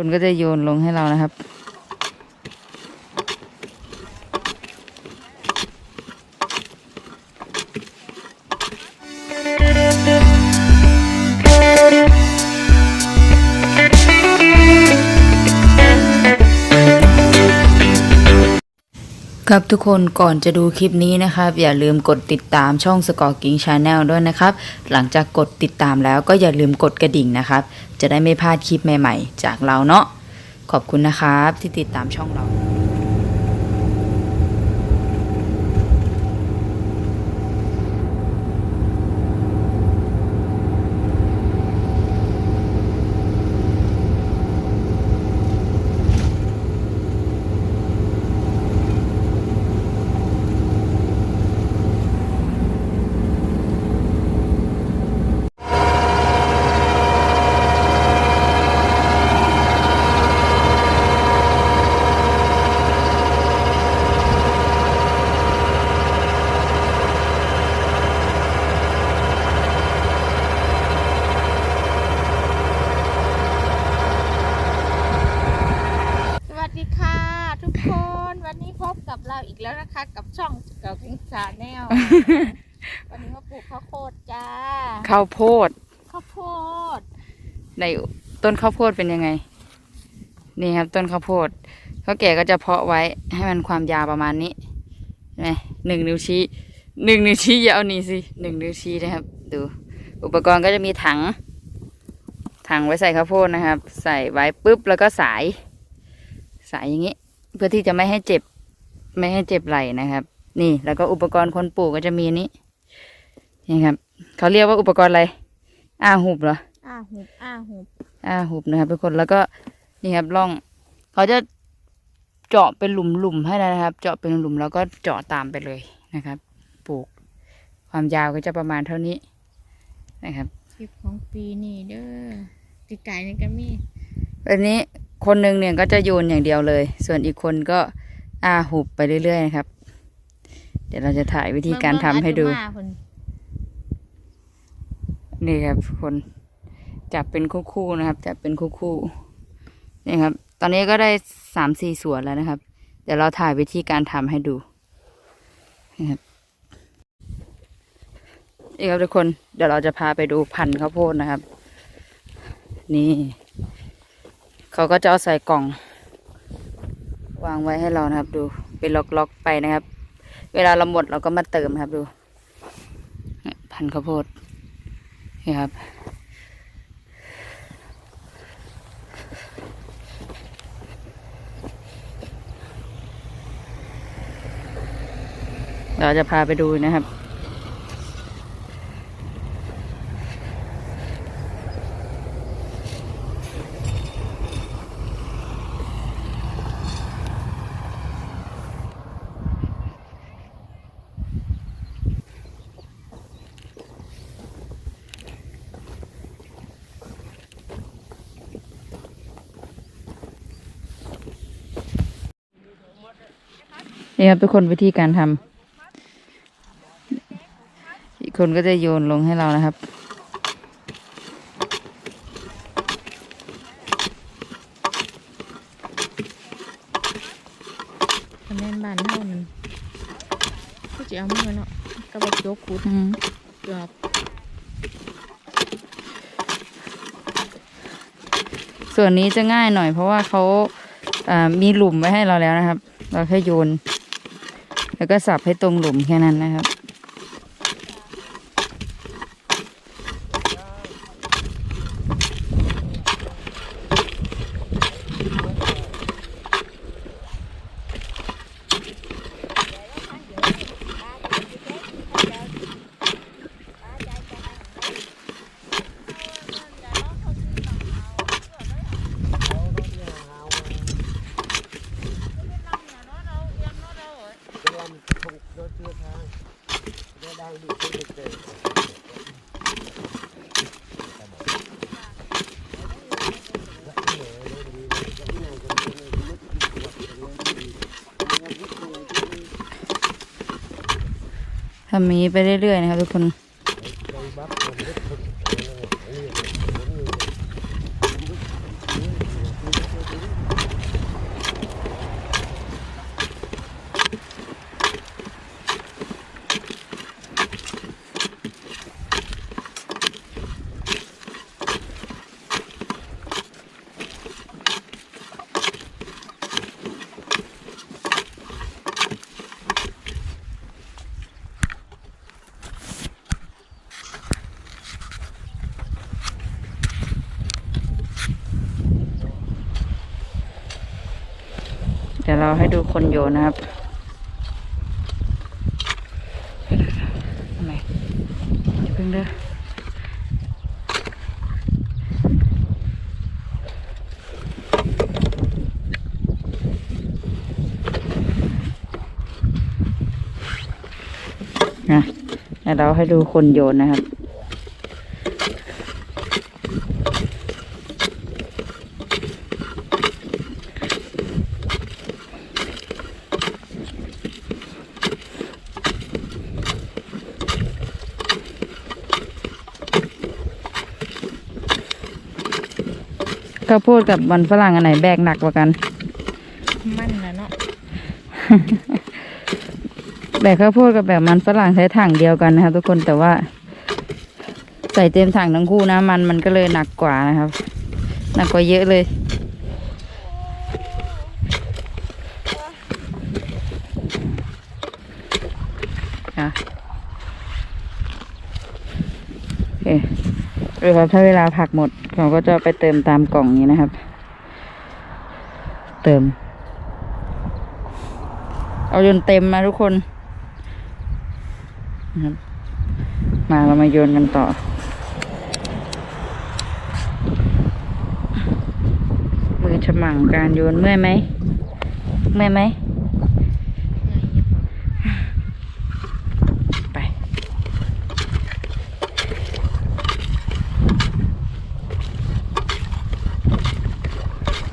คนก็จะโยนลงให้เรานะครับ ครับทุกคนก่อนจะดูคลิปนี้นะครับ อย่าลืมกดติดตามช่องสกอร์กิ้งชาแนลด้วยนะครับ หลังจากกดติดตามแล้วก็อย่าลืมกดกระดิ่งนะครับ จะได้ไม่พลาดคลิปใหม่ๆ จากเราเนาะขอบคุณนะครับที่ติดตามช่องเรา สวัสดีค่ะ ทุกคน วันนี้พบกับ เราอีกแล้วนะคะ กับช่องเก่าพิงสาแนลวันนี้มาปลูกข้าวโพดจ้าข้าวโพดข้าวโพดในต้นข้าวโพดเป็นยังไง นี่ครับ ต้นข้าวโพดเขาแก่ก็จะเพาะไว้ให้มันความยาวประมาณนี้เห็นไหมหนึ่งนิ้วชี้หนึ่งนิ้วชี้อย่าเอานี่สิหนึ่งนิ้วชี้นะครับ ดู อุปกรณ์ก็จะมีถัง ถังไว้ใส่ข้าวโพดนะครับ ใส่ไว้ปุ๊บแล้วก็สาย สายอย่างนี้ เพื่อที่จะไม่ให้เจ็บ ไม่ให้เจ็บไหล่นะครับ นี่แล้วก็อุปกรณ์คนปลูกก็จะมีนี้นี่ครับ เขาเรียกว่าอุปกรณ์อะไรอ้าหุบเหรออ้าหุบอ้าหุบอ่าหุบนะครับทุกคนแล้วก็นี่ครับร่อง เขาจะเจาะเป็นหลุมๆให้นะครับ เจาะเป็นหลุมแล้วก็เจาะตามไปเลยนะครับ ปลูก ความยาวก็จะประมาณเท่านี้นะครับคลิปของปีนี้เด้อปีไก่นี่ก็มีอันนี้คนหนึ่งเนี่ยก็จะโยนอย่างเดียวเลย ส่วนอีกคนก็ อาหุบไปเรื่อยๆนะครับ เดี๋ยวเราจะถ่ายวิธีการทำให้ดูเบิ่งอาจุมาพุ่นนี่ครับทุกคนจับเป็นคู่ๆนะครับ จับเป็นคู่ๆนี่ครับ ตอนนี้ก็ได้สามสี่ส่วนแล้วนะครับ เดี๋ยวเราถ่ายวิธีการทำให้ดูนี่ครับนี่ครับทุกคนเดี๋ยวเราจะพาไปดูพันธุ์ข้าวโพดนะครับ นี่ เขาก็จะเอาใส่กล่อง วางไว้ให้เรานะครับดูเป็นล็อกๆไปนะครับ เวลาเราหมดเราก็มาเติมนะครับดูพันข้าวโพดนี่ครับเราจะพาไปดูนะครับ นี่ครับทุกคนวิธีการทำอีกคนก็จะโยนลงให้เรานะครับคะแนนบ้านเท่านั้นก็จะเอามือเนาะกระบอกโยกขุดเกือบส่วนนี้จะง่ายหน่อยเพราะว่าเขาอ่ามีหลุมไว้ให้เราแล้วนะครับ เราแค่โยน แล้วก็สับให้ตรงหลุมแค่นั้นนะครับำอย่างนี้ไปเรื่อยๆนะครับทุกคน ยวเราให้ดูคนโยนนะครับไมอย่าเพิ่งเด้อนะเดี๋ยวเราให้ดูคนโยนนะครับ ข้าวโพดกับมันฝรั่งอันไหนแบกหนักกว่ากัน มันนะเนาะแบกข้าวโพดกับแบกมันฝรั่งใช้ถังเดียวกันนะครับ ทุกคนแต่ว่า ใส่เต็มถังทั้งคู่นะมันมันก็เลยหนักกว่านะครับ หนักกว่าเยอะเลยอะโอเค เดี๋ยวครับถ้าเวลาผักหมดเราก็จะไปเติมตามกล่องนี้นะครับ เติม เอาจนเต็มมาทุกคนนะครับมาเรามาโยนกันต่อ มือฉมังการโยนเมื่อยไหมเมื่อยไหม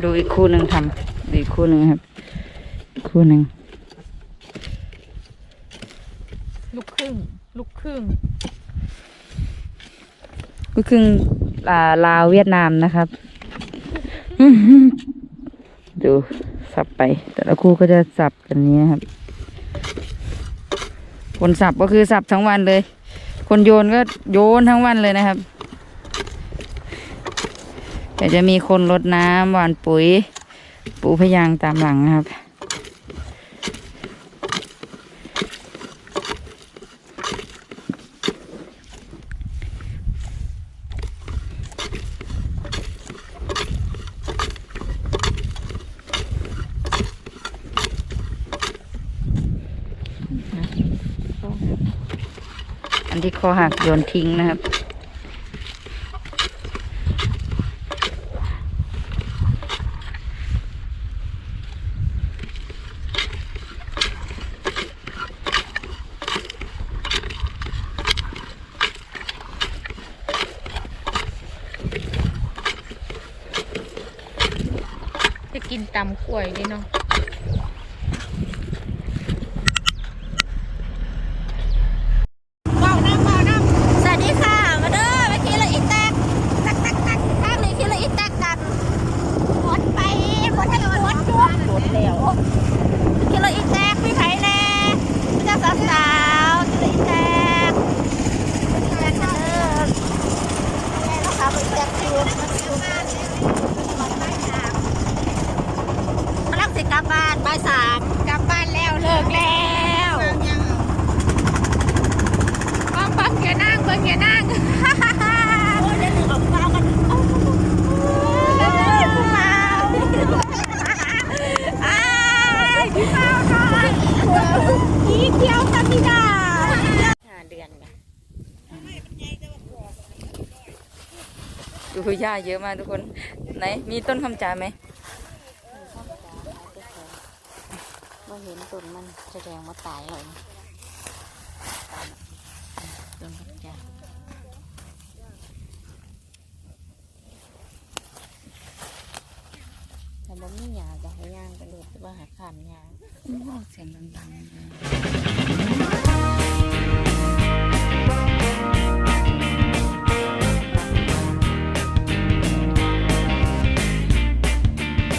ดูอีกคู่หนึ่งทำดูอีกคู่หนึ่งครับอีกคู่หนึ่งลูกครึ่ง ลูกครึ่งก็คือลาลาวเวียดนามนะครับดูสับไป แต่ละคู่ก็จะสับกันนี้นะครับ คนสับก็คือสับทั้งวันเลย คนโยนก็โยนทั้งวันเลยนะครับ แต่จะมีคนรดน้ำหว่านปุ๋ย ปูพยางตามหลังนะครับ อันที่คอหักโยนทิ้งนะครับ กินตำกล้วยด้วยเนาะว้าวน้ำว้าวน้ำสวัสดีค่ะ มาเด้อไปคิดละอีแตกตักตักตักข้างนี้คิดละอีแตกกันหมดไปหมดให้หมดหมดหมดแล้วคิดละอีแตกพี่ไผ่แน่พี่เจ้าสาวๆคิดละอีแตกอีแตกเด้อแม่นะคะอีแตกคิวมันคิวกำลังสิกลับบ้านบ่ายสามกลับบ้านแล้วเลิกแล้วปังปังอย่านั่งเบิ่งอย่านั่งโอ้ยเดี๋ยวหนึ่งออกมากันเอาเดี๋ยวหนึ่งผู้เมาอ้ายพี่เมาหน่อยพี่เขียวสันติดาห้าเดือนไง ดูหญ้าเยอะมากทุกคน ไหน มีต้นคำจาไหมว่าเห็นต้นมันแสดงว่าตายแล้วนะต้นกัญชาแต่บ่มีหยาจะให้ย่างกระโดดว่าหาขามยางเสียงดังๆ